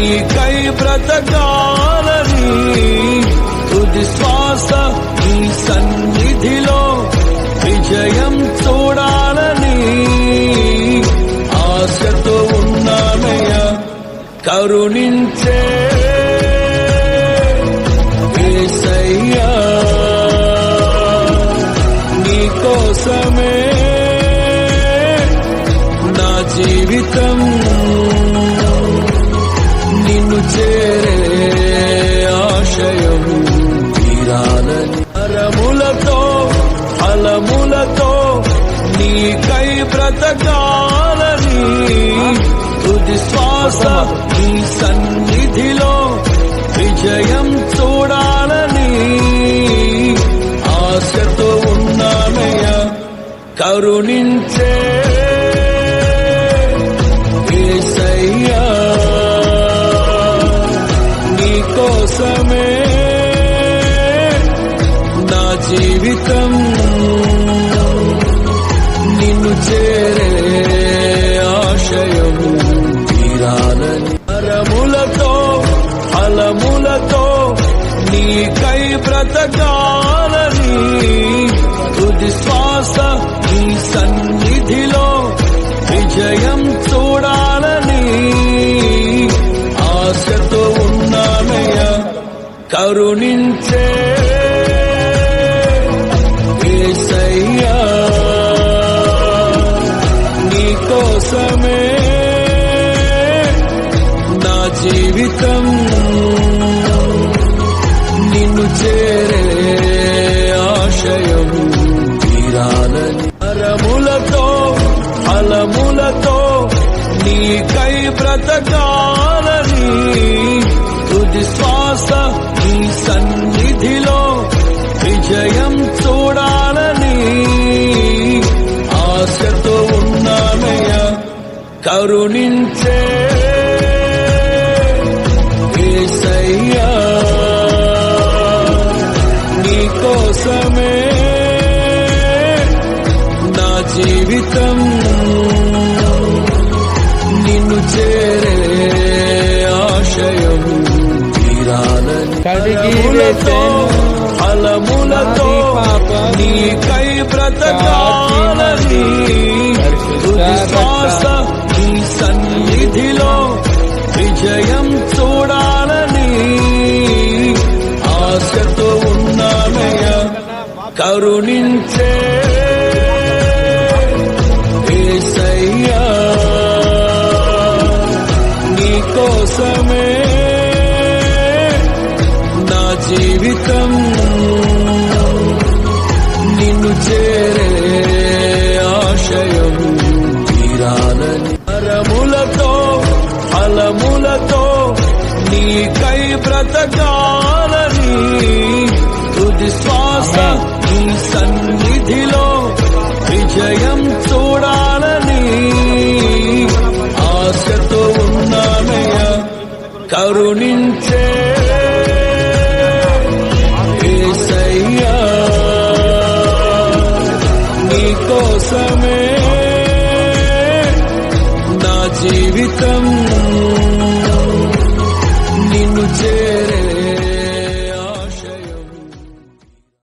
నీకై బ్రతకాలని తుది శ్వాస నీ సన్నిధిలో విజయం చూడాలని ఆశతో ఉన్నానయ్య కరుణించే యేసయ్యా నీ కోసమే నా జీవితం చేరే ఆశయం. తీరాలని అరములతో ఫలములతో నీకై బ్రతకాలని తుది శ్వాస నీ సన్నిధిలో విజయం చూడాలని ఆశతో ఉన్నానయ్య కరుణించే యేసయ్యా కోసమే నా జీవితం. నిన్ను చేరే ఆశయం తీరాలని. అరములతో ఫలములతో నీకై బ్రతకాలని. తుది శ్వాస నీ సన్ కరుణించే యేసయ్యా నీ కోసమే నా జీవితం నిన్ను చేరే ఆశయం తీరాలని అరములతో ఫలములతో నీకై బ్రతకాలని కరుణించే యేసయ్యా నీ కోసమే నా జీవితం నిన్ను చేరే ఆశయం వేసెను. ఫలములతో నీకై బ్రతకాలని. విజయం చూడాలని ఆశతో ఉన్నామయ కరుణించే యేసయ్యా నీ కోసమే నా జీవితం బలములతో నీకై బ్రతకాలని తుది శ్వాస నీ సన్నిధిలో విజయం చూడాలని ఆశతో ఉన్నానయ్య కరుణించే యేసయ్యా కోసమే నా జీవితం